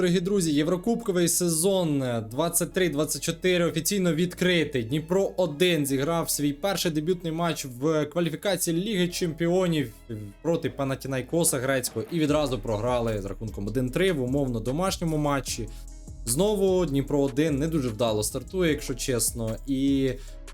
дорогі друзі! Єврокубковий сезон 23-24 офіційно відкритий. Дніпро 1 зіграв свій перший дебютний матч в кваліфікації Ліги Чемпіонів проти Панатінайкоса грецького і відразу програли з рахунком 1-3 в умовно домашньому матчі. Знову Дніпро 1 не дуже вдало стартує, якщо чесно. І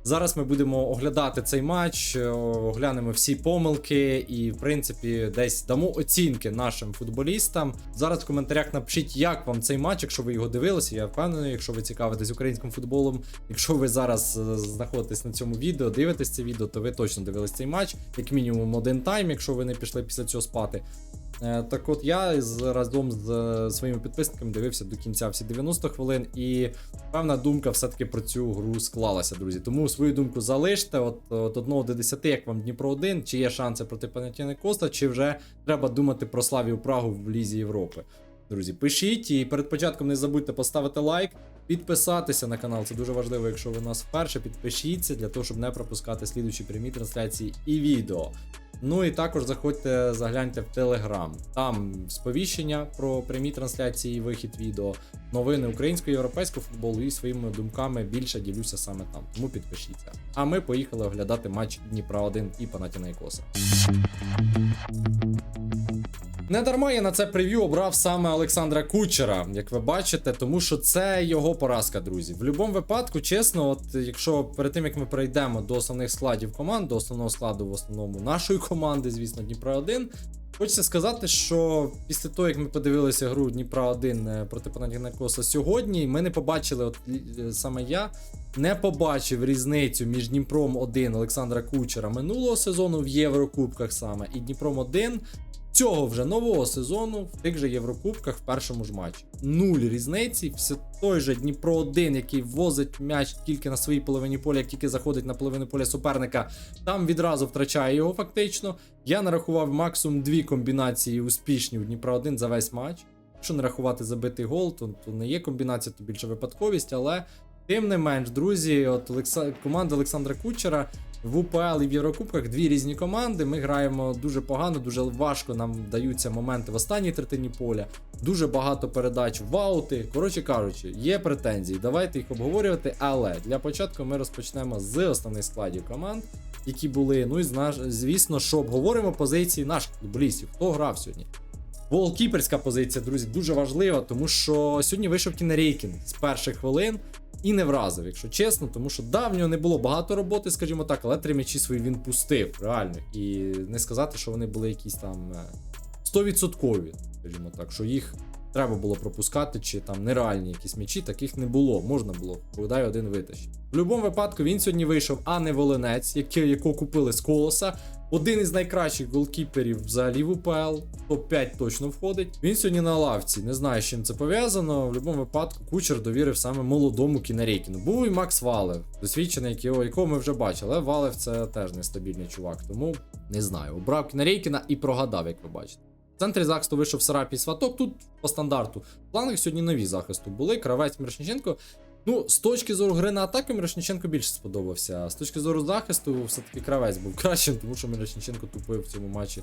зараз ми будемо оглядати цей матч, е, оглянемо всі помилки і, в принципі, десь дамо оцінки нашим футболістам. Зараз в коментарях напишіть, як вам цей матч, якщо ви його дивилися. Я впевнений, якщо ви цікавитесь українським футболом. Якщо ви зараз е, знаходитесь на цьому відео, дивитесь це відео, то ви точно дивились цей матч, як мінімум один тайм, якщо ви не пішли після цього спати. Е, Так от я разом з е, своїми підписниками дивився до кінця всі 90 хвилин, і певна думка все-таки про цю гру склалася, друзі. Тому свою думку залиште. От, от 1 до 10, як вам Дніпро 1, чи є шанси проти Панатінайкоса, чи вже треба думати про Славію Прагу в Лізі Європи. Друзі, пишіть і перед початком не забудьте поставити лайк, підписатися на канал. Це дуже важливо, якщо ви нас вперше підпишіться для того, щоб не пропускати слідучі прямі трансляції і відео. Ну і також заходьте, загляньте в Телеграм. Там сповіщення про прямі трансляції вихід відео, новини українського європейського футболу і своїми думками більше ділюся саме там. Тому підпишіться. А ми поїхали оглядати матч Дніпра 1 і Панатінайкоса. Не дарма я на це прев'ю обрав саме Олександра Кучера, як ви бачите, тому що це його поразка, друзі. В будь-якому випадку, чесно, от якщо перед тим як ми перейдемо до основних складів команд, до основного складу в основному нашої команди, звісно, Дніпра 1. Хочеться сказати, що після того, як ми подивилися гру Дніпра 1 проти Панатінайкоса сьогодні, ми не побачили, от е, саме я не побачив різницю між Дніпром 1 Олександра Кучера минулого сезону в Єврокубках саме і Дніпром 1 цього вже нового сезону в тих же Єврокубках в першому ж матчі. Нуль різниці. Все той же Дніпро 1 який возить м'яч тільки на своїй половині поля, як тільки заходить на половину поля суперника, там відразу втрачає його фактично. Я нарахував максимум дві комбінації успішні у Дніпра 1 за весь матч. Якщо не рахувати забитий гол, то, то не є комбінація, то більше випадковість, але тим не менш, друзі, от Олекса... команда Олександра Кучера в УПЛ і в Єврокубках дві різні команди. Ми граємо дуже погано, дуже важко нам даються моменти в останній третині поля. Дуже багато передач в аути. Коротше кажучи, є претензії. Давайте їх обговорювати. Але для початку ми розпочнемо з основних складів команд, які були. Ну і звісно, що обговоримо позиції наших футболістів. Хто грав сьогодні? Голкіперська позиція, друзі, дуже важлива, тому що сьогодні вийшов Кінерейкін з перших хвилин і не вразив, якщо чесно, тому що да, в нього не було багато роботи, скажімо так, але три м'ячі свої він пустив, реально. І не сказати, що вони були якісь там е, 100%, скажімо так, що їх треба було пропускати, чи там нереальні якісь м'ячі, таких не було. Можна було, бодай один витащити. В будь-якому випадку він сьогодні вийшов, а не Волинець, який, якого купили з колоса. Один із найкращих голкіперів взагалі в УПЛ, топ-5 точно входить. Він сьогодні на лавці. Не знаю, з чим це пов'язано. В будь-якому випадку кучер довірив саме молодому Кінарейкіну. Був і Макс Валев, досвідчений, якого, ми вже бачили. Але Валев це теж нестабільний чувак. Тому не знаю. Обрав Кінарейкіна і прогадав, як ви бачите. В центрі захисту вийшов Сарапій Сваток. Тут по стандарту. В планах сьогодні нові захисту були. Кравець Мирошниченко. Ну, з точки зору гри на атаку Мирошніченко більше сподобався. А з точки зору захисту, все-таки кравець був кращим, тому що Мирошніченко тупив в цьому матчі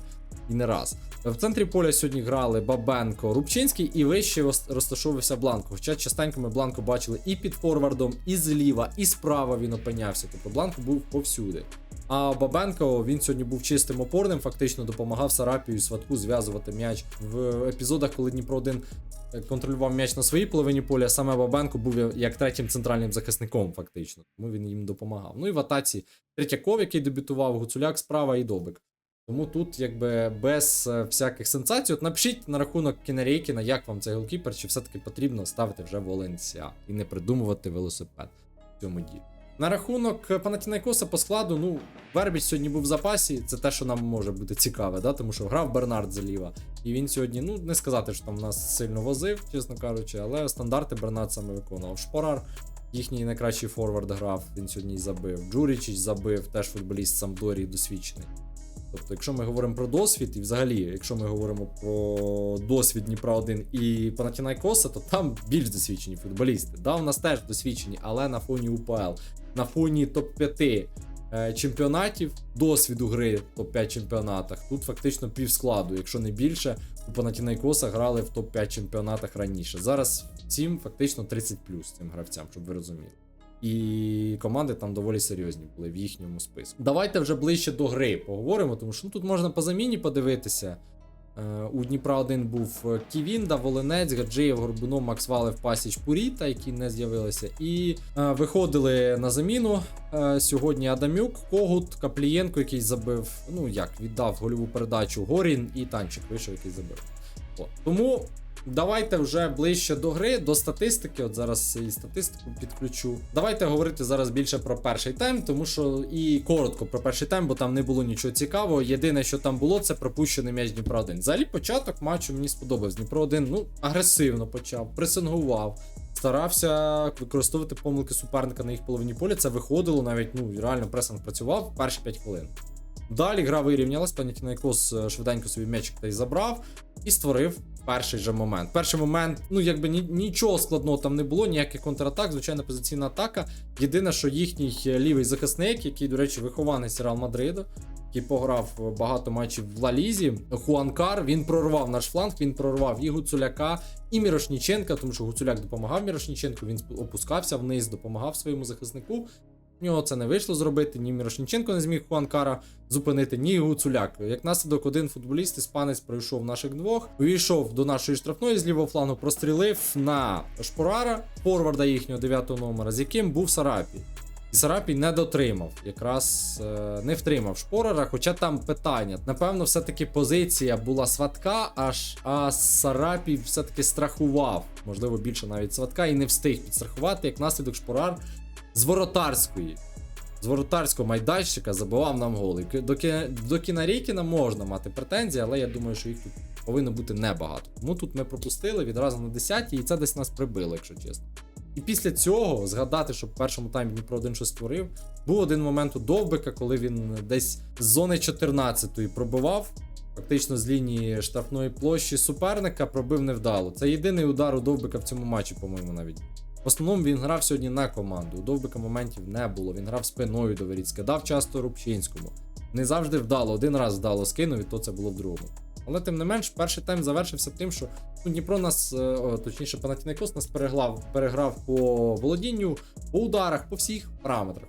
і не раз. В центрі поля сьогодні грали Бабенко, Рубчинський і вище розташовувався Бланко. Хоча частенько ми Бланко бачили і під форвардом, і зліва, і справа він опинявся. Тобто Бланко був повсюди. А Бабенко він сьогодні був чистим опорним, фактично допомагав Сарапію і Сватку зв'язувати м'яч в епізодах, коли Дніпро 1 контролював м'яч на своїй половині поля. Саме Бабенко був як третім центральним захисником, фактично. Тому він їм допомагав. Ну і в атаці Третьяков, який дебютував, Гуцуляк справа і Добик. Тому тут, якби без е, всяких сенсацій, от напишіть на рахунок Кінерейкіна, як вам цей голкіпер, чи все-таки потрібно ставити вже Воленця і не придумувати велосипед в цьому ділі. На рахунок Панатінайкоса по складу, ну, Вербіч сьогодні був в запасі, це те, що нам може бути цікаве, да? тому що грав Бернард заліва. І він сьогодні, ну, не сказати, що там нас сильно возив, чесно кажучи, але стандарти Бернард саме виконував. Шпорар, їхній найкращий форвард грав, він сьогодні забив. Джурічич забив, теж футболіст Самдорії досвідчений. Тобто, якщо ми говоримо про досвід, і взагалі, якщо ми говоримо про досвід Дніпра 1 і Панатінайкоса, то там більш досвідчені футболісти. Да, у нас теж досвідчені, але на фоні УПЛ, на фоні топ-5 е, чемпіонатів, досвіду гри в топ-5 чемпіонатах. Тут фактично пів складу, якщо не більше, у Панатінайкоса грали в топ-5 чемпіонатах раніше. Зараз цим фактично 30 цим гравцям, щоб ви розуміли. І команди там доволі серйозні були в їхньому списку. Давайте вже ближче до гри поговоримо, тому що ну, тут можна по заміні подивитися. Е, У Дніпра один був е, Ківінда, Волинець, Гаджиєв, Горбунов, Максвалев, Пасіч, Пуріта, які не з'явилися. І е, виходили на заміну е, сьогодні Адамюк, Когут, Каплієнко, який забив, ну як, віддав гольову передачу Горін і Танчик вийшов, який забив. От. Тому давайте вже ближче до гри, до статистики. От зараз і статистику підключу. Давайте говорити зараз більше про перший тайм, тому що і коротко про перший тайм, бо там не було нічого цікавого. Єдине, що там було, це пропущений м'яч Дніпра 1. Взагалі, початок матчу мені сподобався. Дніпро 1 ну, агресивно почав, пресингував. Старався використовувати помилки суперника на їх половині поля. Це виходило навіть ну реально пресинг працював перші 5 хвилин. Далі гра вирівнялась, Панатінайкос е, швиденько собі м'ячик та й забрав і створив перший же момент. Перший момент, ну якби ні, нічого складного там не було, ніяких контратак, звичайна позиційна атака. Єдине, що їхній е, лівий захисник, який, до речі, вихованець Реал Мадриду, який пограв багато матчів в Ла Лізі, Хуанкар, він прорвав наш фланг, він прорвав і Гуцуляка, і Мірошніченка, тому що Гуцуляк допомагав Мірошніченку, він опускався вниз, допомагав своєму захиснику. В нього це не вийшло зробити, ні Мірошніченко не зміг Хуанкара зупинити, ні Гуцуляк. Як наслідок, один футболіст іспанець пройшов наших двох, увійшов до нашої штрафної з лівого флангу, прострілив на Шпорара, форварда їхнього 9 номера, з яким був Сарапі. І Сарапій не дотримав, якраз е, не втримав Шпорера, хоча там питання. Напевно, все-таки позиція була сватка, аж а Сарапій все-таки страхував, можливо, більше навіть сватка, і не встиг підстрахувати, як наслідок Шпорар з воротарської. З воротарського майданчика забивав нам голи. До, Кі- до Кінарікіна можна мати претензії, але я думаю, що їх тут повинно бути небагато. Тому тут ми пропустили відразу на 10-й, і це десь нас прибило, якщо чесно. І після цього згадати, що в першому таймі Дніпро 1 щось створив. Був один момент у Довбика, коли він десь з зони 14-ї пробивав. Фактично з лінії штрафної площі суперника пробив невдало. Це єдиний удар у Довбика в цьому матчі, по-моєму, навіть. В основному він грав сьогодні на команду. У Довбика моментів не було. Він грав спиною до воріт, скидав часто Рубчинському. Не завжди вдало, один раз вдало скинув, і то це було в другому. Але тим не менш, перший тайм завершився тим, що ну, Дніпро нас, е, о, точніше, Панатінайкос нас переглав, переграв по володінню, по ударах, по всіх параметрах.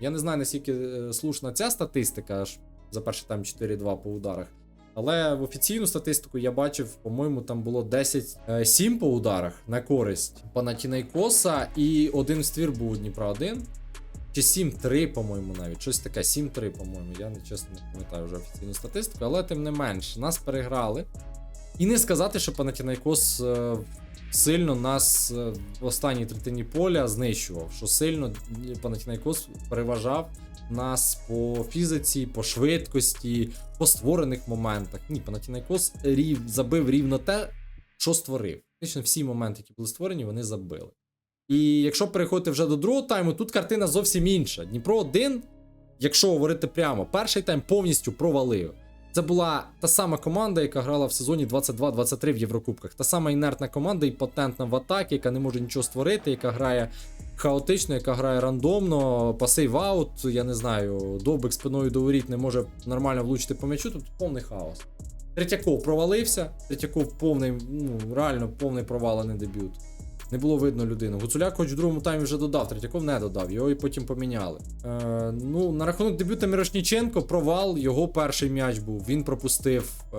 Я не знаю, наскільки е, слушна ця статистика, аж за перший тайм 4-2 по ударах. Але в офіційну статистику я бачив, по-моєму, там було 10-7 по ударах на користь Панатінайкоса, і один ствір був Дніпра 1. Чи 7-3, по-моєму, навіть. Щось таке, 7-3, по-моєму. Я не чесно не пам'ятаю вже офіційну статистику, але тим не менш, нас переграли. І не сказати, що Панатінайкос е, сильно нас е, в останній третині поля знищував, що сильно Панатінайкос переважав нас по фізиці, по швидкості, по створених моментах. Ні, Панатінайкос рів, забив рівно те, що створив. Фактично всі моменти, які були створені, вони забили. І якщо переходити вже до другого тайму, тут картина зовсім інша. Дніпро 1, якщо говорити прямо, перший тайм повністю провалив. Це була та сама команда, яка грала в сезоні 22-23 в Єврокубках. Та сама інертна команда і потентна в атакі, яка не може нічого створити, яка грає хаотично, яка грає рандомно, пасей в аут, я не знаю, довбик спиною до воріт не може нормально влучити по м'ячу, тобто повний хаос. Третьяков провалився, Третьяков повний, ну реально повний провалений дебют. Не було видно людину. Гуцуляк, хоч в другому таймі вже додав, Третьяков не додав, його і потім поміняли. Е, ну, на рахунок дебюта Мірошніченко, провал, його перший м'яч був. Він пропустив е,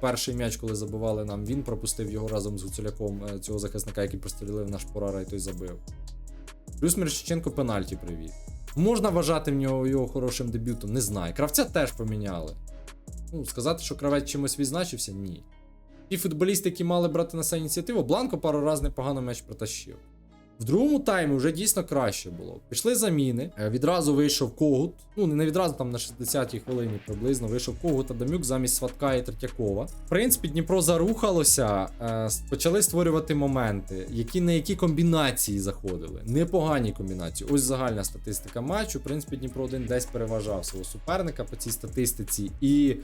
перший м'яч, коли забивали нам. Він пропустив його разом з Гуцуляком, е, цього захисника, який прострілив наш порара і той забив. Плюс Мірошніченко пенальті привів. Можна вважати в нього його хорошим дебютом, не знаю. Кравця теж поміняли. Ну, сказати, що кравець чимось відзначився, ні. Ті футболісти, які мали брати на себе ініціативу, Бланко пару разів непогано м'яч протащив. В другому таймі вже дійсно краще було. Пішли заміни. е, Відразу вийшов Когут. Ну, не відразу там на 60-й хвилині приблизно вийшов Когут Адамюк замість Сватка і Третьякова. В принципі, Дніпро зарухалося, е, почали створювати моменти, які на які комбінації заходили. Непогані комбінації. Ось загальна статистика матчу. В принципі, Дніпро один десь переважав свого суперника по цій статистиці. І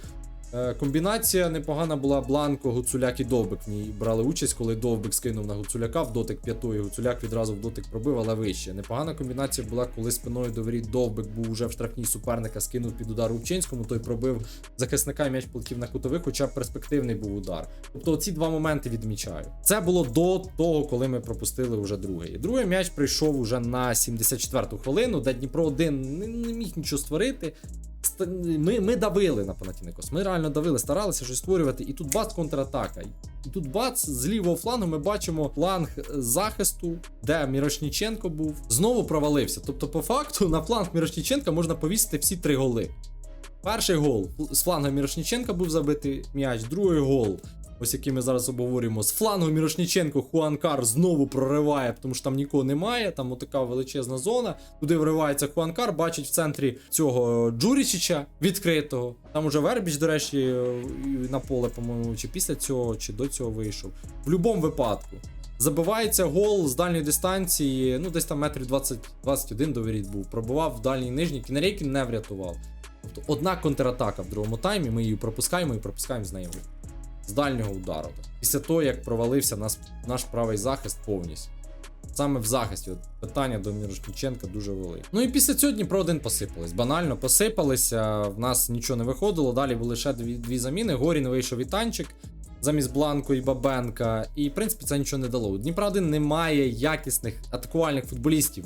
Комбінація непогана була Бланко, Гуцуляк і Довбик. В ній брали участь, коли Довбик скинув на Гуцуляка в дотик п'ятої. Гуцуляк відразу в дотик пробив, але вище. Непогана комбінація була, коли спиною до воріт Довбик був уже в штрафній суперника, скинув під удар Рубчинському, той пробив захисника і м'яч полетів на кутових, хоча перспективний був удар. Тобто ці два моменти відмічаю. Це було до того, коли ми пропустили вже другий. Другий м'яч прийшов уже на 74-ту хвилину, де Дніпро 1 не, не міг нічого створити. Ми, ми давили на Панатінекос. Ми реально давили, старалися щось створювати. І тут бац контратака. І тут бац з лівого флангу ми бачимо фланг захисту, де Мірошніченко був. Знову провалився. Тобто, по факту, на фланг Мірошніченка можна повісити всі три голи. Перший гол з фланга Мірошніченка був забитий м'яч, другий гол. Ось який ми зараз обговорюємо. З флангу Мірошніченко Хуанкар знову прориває, тому що там нікого немає. Там отака величезна зона. Туди вривається Хуанкар, бачить в центрі цього Джурічича відкритого. Там уже Вербіч, до речі, на поле, по-моєму, чи після цього, чи до цього вийшов. В будь-якому випадку. Забивається гол з дальньої дистанції, ну десь там метрів 20, 21 до воріт був. Пробував в дальній нижній, Кінерейкін не врятував. Тобто одна контратака в другому таймі, ми її пропускаємо і пропускаємо з нею з дальнього удару. Після того, як провалився нас, наш правий захист повністю. Саме в захисті от питання до Мірошніченка дуже велике. Ну і після цього Дніпро 1 посипались. Банально посипалися, в нас нічого не виходило. Далі були ще дві, дві заміни. Горін вийшов і танчик замість Бланко і Бабенка. І в принципі це нічого не дало. У Дніпра 1 немає якісних атакувальних футболістів,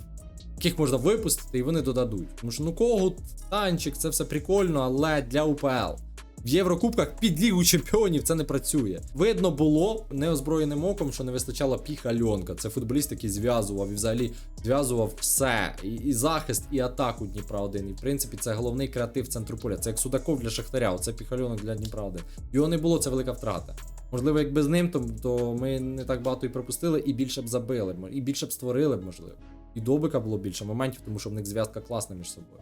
яких можна випустити, і вони додадуть. Тому що ну когут, танчик, це все прикольно, але для УПЛ. В Єврокубках під Лігу чемпіонів це не працює. Видно було неозброєним оком, що не вистачало піха Льонка. Це футболіст, який зв'язував і взагалі зв'язував все. І, і захист, і атаку Дніпра 1. І в принципі це головний креатив центру поля. Це як Судаков для Шахтаря. Оце піхальонок для Дніпра 1. Його не було, це велика втрата. Можливо, якби з ним, то, то ми не так багато і пропустили, і більше б забили, і більше б створили б, можливо. І Добика було більше моментів, тому що в них зв'язка класна між собою.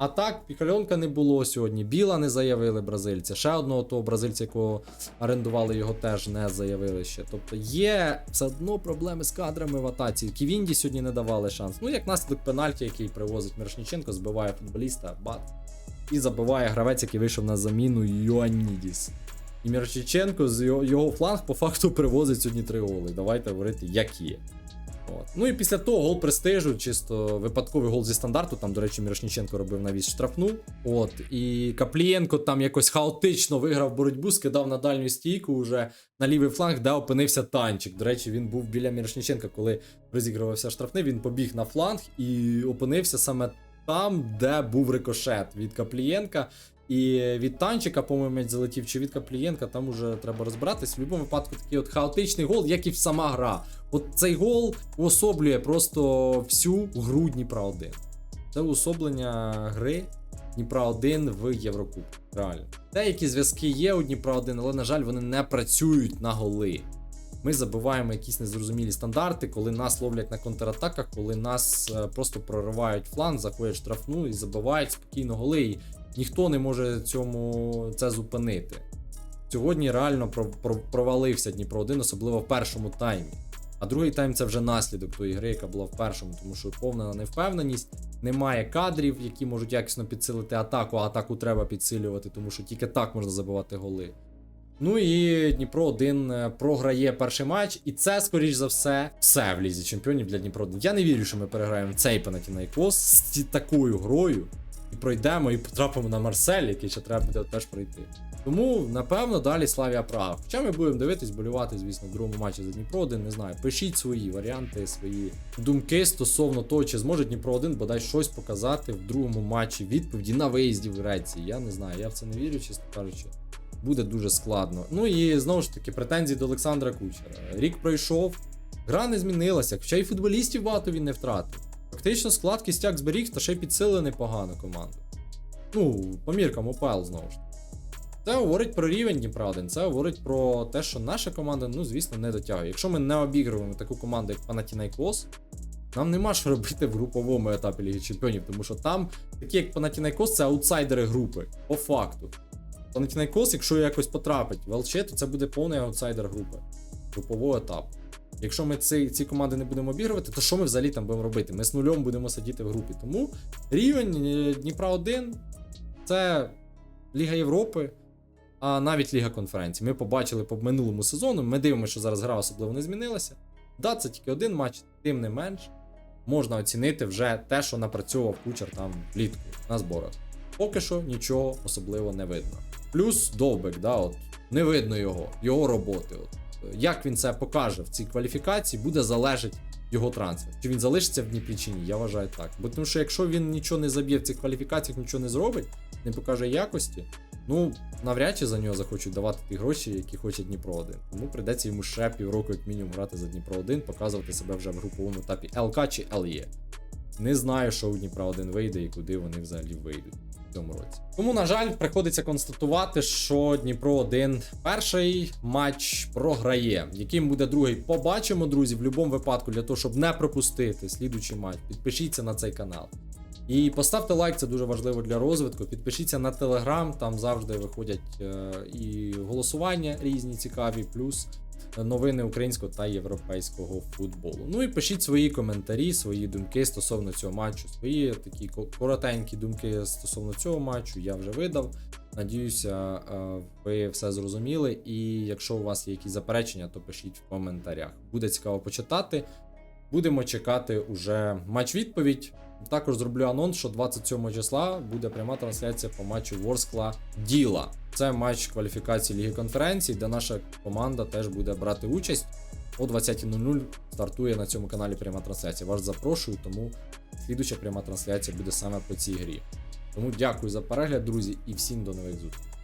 А так, Пікальонка не було сьогодні. Біла не заявили бразильця. Ще одного того бразильця, якого орендували, його теж не заявили ще. Тобто є все одно проблеми з кадрами в атаці. Ківінді сьогодні не давали шанс. Ну, як наслідок пенальті, який привозить Мирошніченко, збиває футболіста, бат. І забиває гравець, який вийшов на заміну Йоаннідіс. І Мірошніченко з його, його фланг по факту привозить сьогодні три голи. Давайте говорити, як є. От. Ну і після того гол престижу, чисто випадковий гол зі стандарту. Там, до речі, Мірошніченко робив навіть штрафну. От. І Каплієнко там якось хаотично виграв боротьбу, скидав на дальню стійку уже на лівий фланг, де опинився танчик. До речі, він був біля Мірошніченка, коли розігрувався штрафний. Він побіг на фланг і опинився саме там, де був рикошет від Каплієнка. І від танчика, по-моєму, м'яч залетів, чи від Каплієнка, там уже треба розбиратись. В будь-якому випадку такий от хаотичний гол, як і сама гра. От цей гол уособлює просто всю гру Дніпра 1. Це уособлення гри Дніпра 1 в Єврокубку. Реально. Деякі зв'язки є у Дніпра 1, але, на жаль, вони не працюють на голи. Ми забиваємо якісь незрозумілі стандарти, коли нас ловлять на контратаках, коли нас е, просто проривають фланг, заходять штрафну і забивають спокійно голи. І ніхто не може цьому це зупинити. Сьогодні реально про- про- провалився Дніпро 1, особливо в першому таймі. А другий тайм це вже наслідок тої гри, яка була в першому, тому що повна невпевненість, немає кадрів, які можуть якісно підсилити атаку, а атаку треба підсилювати, тому що тільки так можна забивати голи. Ну і Дніпро 1 е, програє перший матч, і це, скоріш за все, все в лізі чемпіонів для Дніпро 1. Я не вірю, що ми переграємо цей Панатінайкос з такою грою. І пройдемо і потрапимо на Марсель, який ще треба буде теж пройти. Тому, напевно, далі Славія Прага. Хоча ми будемо дивитись, болювати, звісно, в другому матчі за Дніпро 1, не знаю. Пишіть свої варіанти, свої думки стосовно того, чи зможе Дніпро 1 бодай щось показати в другому матчі відповіді на виїзді в Греції. Я не знаю, я в це не вірю, чесно кажучи. Буде дуже складно. Ну і знову ж таки, претензії до Олександра Кучера. Рік пройшов, гра не змінилася, хоча й футболістів багато він не втратив. Фактично склад кістяк зберіг та ще й підсилили непогано команду. Ну, по міркам знову ж. Це говорить про рівень Дніпра 1, це говорить про те, що наша команда, ну, звісно, не дотягує. Якщо ми не обігруємо таку команду, як Panathinaikos, нам нема що робити в груповому етапі Ліги Чемпіонів, тому що там, такі як Panathinaikos, це аутсайдери групи, по факту. Panathinaikos, якщо якось потрапить в ЛЧ, то це буде повний аутсайдер групи, групового етапу. Якщо ми ці, ці команди не будемо обігрувати, то що ми взагалі там будемо робити? Ми з нульом будемо сидіти в групі. Тому рівень е, Дніпра 1 це Ліга Європи. а навіть Ліга конференцій. Ми побачили по минулому сезону. Ми дивимося, що зараз гра особливо не змінилася. Да, це тільки один матч, тим не менш, можна оцінити вже те, що напрацьовував кучер там влітку на зборах. Поки що нічого особливо не видно. Плюс довбик, да, от, не видно його, його роботи. От. Як він це покаже в цій кваліфікації, буде залежати його трансфер. Чи він залишиться в Дніпрі чи ні, я вважаю так. Бо тому що якщо він нічого не заб'є в цих кваліфікаціях, нічого не зробить, не покаже якості, ну навряд чи за нього захочуть давати ті гроші, які хоче Дніпро 1. Тому прийдеться йому ще півроку, як мінімум, грати за Дніпро 1, показувати себе вже в груповому етапі ЛК чи ЛЄ. Не знаю, що у Дніпра 1 вийде і куди вони взагалі вийдуть в цьому році. Тому, на жаль, приходиться констатувати, що Дніпро 1 перший матч програє. Яким буде другий? Побачимо, друзі, в будь-якому випадку, для того, щоб не пропустити слідучий матч. Підпишіться на цей канал. І поставте лайк, це дуже важливо для розвитку. Підпишіться на телеграм, там завжди виходять е, і голосування різні цікаві, плюс новини українського та європейського футболу. Ну і пишіть свої коментарі, свої думки стосовно цього матчу, свої такі коротенькі думки стосовно цього матчу. Я вже видав. Надіюся, е, ви все зрозуміли. І якщо у вас є якісь заперечення, то пишіть в коментарях. Буде цікаво почитати. Будемо чекати уже матч-відповідь. Також зроблю анонс, що 27 числа буде пряма трансляція по матчу Ворскла Діла. Це матч кваліфікації Ліги конференцій, де наша команда теж буде брати участь. О 20.00 стартує на цьому каналі пряма трансляція. Вас запрошую, тому слідуча пряма трансляція буде саме по цій грі. Тому дякую за перегляд, друзі, і всім до нових зустрічей.